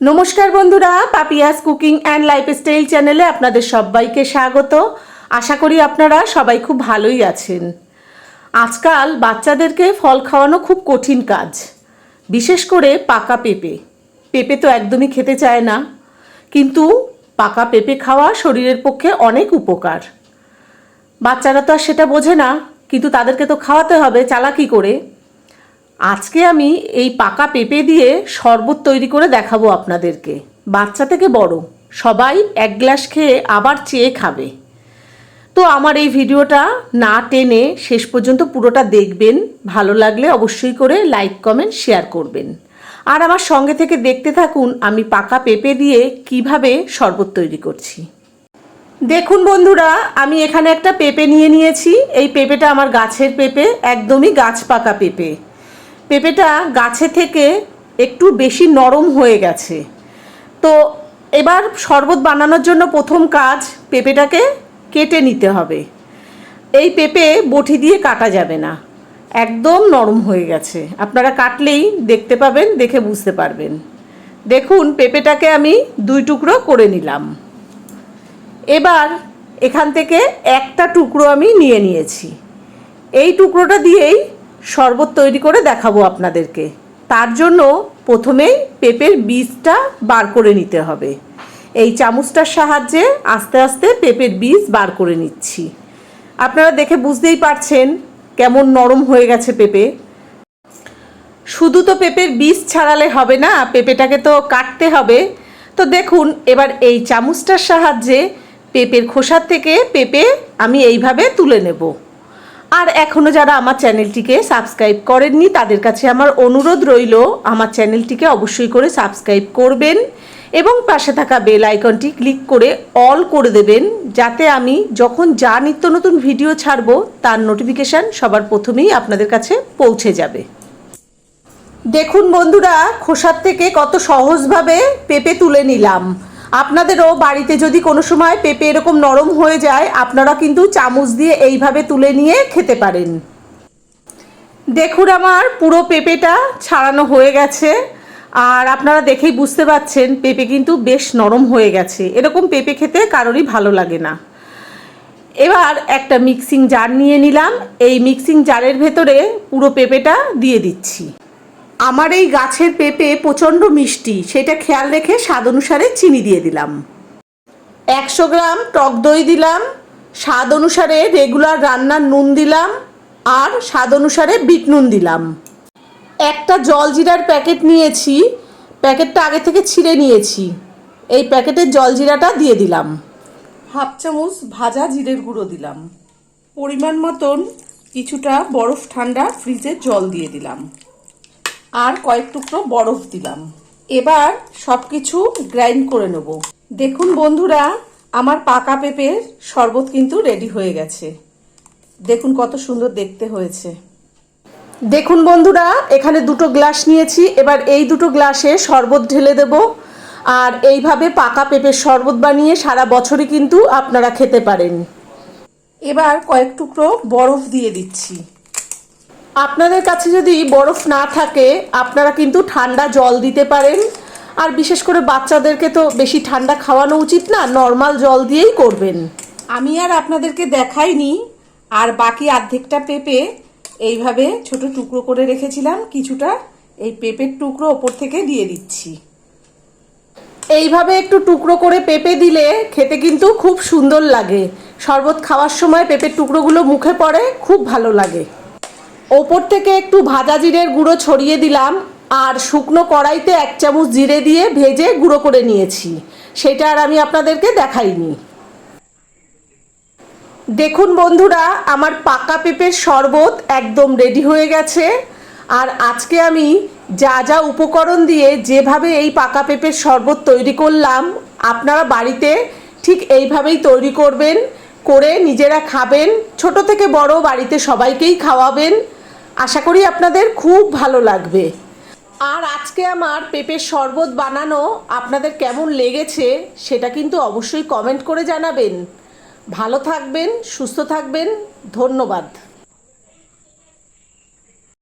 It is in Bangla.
নমস্কার বন্ধুরা, পাপিয়াস কুকিং অ্যান্ড লাইফস্টাইল চ্যানেলে আপনাদের সবাইকে স্বাগত। আশা করি আপনারা সবাই খুব ভালোই আছেন। আজকাল বাচ্চাদেরকে ফল খাওয়ানো খুব কঠিন কাজ, বিশেষ করে পাকা পেঁপে। পেঁপে তো একদমই খেতে চায় না, কিন্তু পাকা পেঁপে খাওয়া শরীরের পক্ষে অনেক উপকার। বাচ্চারা তো আর সেটা বোঝে না, কিন্তু তাদেরকে তো খাওয়াতে হবে, চালাকি করে। আজকে আমি এই পাকা পেঁপে দিয়ে শরবত তৈরি করে দেখাবো আপনাদেরকে। বাচ্চা থেকে বড়, সবাই এক গ্লাস খেয়ে আবার চেয়ে খাবে। তো আমার এই ভিডিওটা না টেনে শেষ পর্যন্ত পুরোটা দেখবেন, ভালো লাগলে অবশ্যই করে লাইক, কমেন্ট, শেয়ার করবেন। আর আমার সঙ্গে থেকে দেখতে থাকুন আমি পাকা পেঁপে দিয়ে কীভাবে শরবত তৈরি করছি। দেখুন বন্ধুরা, আমি এখানে একটা পেঁপে নিয়ে নিয়েছি। এই পেঁপেটা আমার গাছের পেঁপে, একদমই গাছ পাকা পেঁপে। পেঁপেটা গাছে থেকে একটু বেশি নরম হয়ে গেছে। তো এবার শরবত বানানোর জন্য প্রথম কাজ পেঁপেটাকে কেটে নিতে হবে। এই পেঁপে বটি দিয়ে কাটা যাবে না। একদম নরম হয়ে গেছে। আপনারা কাটলেই দেখতে পাবেন, দেখে বুঝতে পারবেন। দেখুন, পেঁপেটাকে আমি দুই টুকরো করে নিলাম। এবার এখান থেকে একটা টুকরো আমি নিয়ে নিয়েছি। এই টুকরোটা দিয়েই শরবত তৈরি করে দেখাবো আপনাদেরকে। তার জন্য প্রথমেই পেঁপের বীজটা বার করে নিতে হবে। এই চামচটার সাহায্যে আস্তে আস্তে পেঁপের বীজ বার করে নিচ্ছি। আপনারা দেখে বুঝতেই পারছেন কেমন নরম হয়ে গেছে পেঁপে। শুধু তো পেঁপের বীজ ছাড়ালে হবে না, পেঁপেটাকে তো কাটতে হবে। তো দেখুন, এবার এই চামচটার সাহায্যে পেঁপের খোসার থেকে পেঁপে আমি এইভাবে তুলে নেব। আর এখনও যারা আমার চ্যানেলটিকে সাবস্ক্রাইব করেননি, তাদের কাছে আমার অনুরোধ রইল, আমার চ্যানেলটিকে অবশ্যই করে সাবস্ক্রাইব করবেন এবং পাশে থাকা বেল আইকনটি ক্লিক করে অল করে দেবেন, যাতে আমি যখন যা নিত্য নতুন ভিডিও ছাড়বো, তার নোটিফিকেশান সবার প্রথমেই আপনাদের কাছে পৌঁছে যাবে। দেখুন বন্ধুরা, খোসার থেকে কত সহজভাবে পেঁপে তুলে নিলাম। আপনাদেরও বাড়িতে যদি কোনো সময় পেঁপে এরকম নরম হয়ে যায়, আপনারা কিন্তু চামচ দিয়ে এইভাবে তুলে নিয়ে খেতে পারেন। দেখুন আমার পুরো পেঁপেটা ছাড়ানো হয়ে গেছে। আর আপনারা দেখেই বুঝতে পাচ্ছেন, পেঁপে কিন্তু বেশ নরম হয়ে গেছে। এরকম পেঁপে খেতে কারোরই ভালো লাগে না। এবার একটা মিক্সিং জার নিয়ে নিলাম। এই মিক্সিং জারের ভেতরে পুরো পেঁপেটা দিয়ে দিচ্ছি। আমার এই গাছের পেঁপে প্রচণ্ড মিষ্টি, সেটা খেয়াল রেখে স্বাদ অনুসারে চিনি দিয়ে দিলাম। একশো গ্রাম টক দই দিলাম স্বাদ অনুসারে রেগুলার রান্নার নুন দিলাম, আর স্বাদ অনুসারে বিট নুন দিলাম। একটা জলজিরার প্যাকেট নিয়েছি, প্যাকেটটা আগে থেকে ছিঁড়ে নিয়েছি। এই প্যাকেটের জলজিরাটা দিয়ে দিলাম। হাফ চামচ ভাজা জিরের গুঁড়ো দিলাম। পরিমাণ মতন কিছুটা বরফ ঠান্ডা ফ্রিজে জল দিয়ে দিলাম। আর কয়েক টুকরো বরফ দিলাম। এবার সব কিছু গ্রাইন্ড করে নেব। দেখুন বন্ধুরা, আমার পাকা পেঁপের শরবত কিন্তু রেডি হয়ে গেছে। দেখুন কত সুন্দর দেখতে হয়েছে। দেখুন বন্ধুরা, এখানে দুটো গ্লাস নিয়েছি। এবার এই দুটো গ্লাসে শরবত ঢেলে দেব। আর এইভাবে পাকা পেঁপের শরবত বানিয়ে সারা বছরই কিন্তু আপনারা খেতে পারেন। এবার কয়েক টুকরো বরফ দিয়ে দিচ্ছি। আপনাদের কাছে যদি বরফ না থাকে আপনারা কিন্তু ঠান্ডা জল দিতে পারেন। আর বিশেষ করে বাচ্চাদেরকে তো বেশি ঠান্ডা খাওয়ানো উচিত না নর্মাল জল দিয়েই করবেন। আমি আর আপনাদেরকে দেখাইনি আর বাকি অর্ধেকটা পেঁপে এইভাবে ছোট টুকরো করে রেখেছিলাম কিছুটা এই পেঁপের টুকরো ওপর থেকে দিয়ে দিচ্ছি। এইভাবে একটু টুকরো করে পেঁপে দিলে খেতে কিন্তু খুব সুন্দর লাগে। শরবত খাওয়ার সময় পেঁপের টুকরোগুলো মুখে পড়ে খুব ভালো লাগে। ওপর থেকে একটু ভাজা জিরের গুঁড়ো ছড়িয়ে দিলাম, আর শুকনো কড়াইতে এক চামচ জিরে দিয়ে ভেজে গুঁড়ো করে নিয়েছি। সেটা আর আমি আপনাদেরকে দেখাইনি। দেখুন বন্ধুরা, আমার পাকা পেঁপের শরবত একদম রেডি হয়ে গেছে। আর আজকে আমি যা যা উপকরণ দিয়ে যেভাবে এই পাকা পেঁপের শরবত তৈরি করলাম, আপনারা বাড়িতে ঠিক এইভাবেই তৈরি করবেন, করে নিজেরা খাবেন, ছোট থেকে বড় বাড়িতে সবাইকেই খাওয়াবেন। আশা করি আপনাদের খুব ভালো লাগবে। আর আজকে আমার পেঁপের শরবত বানানো আপনাদের কেমন লেগেছে সেটা কিন্তু অবশ্যই কমেন্ট করে জানাবেন। ভালো থাকবেন, সুস্থ থাকবেন, ধন্যবাদ।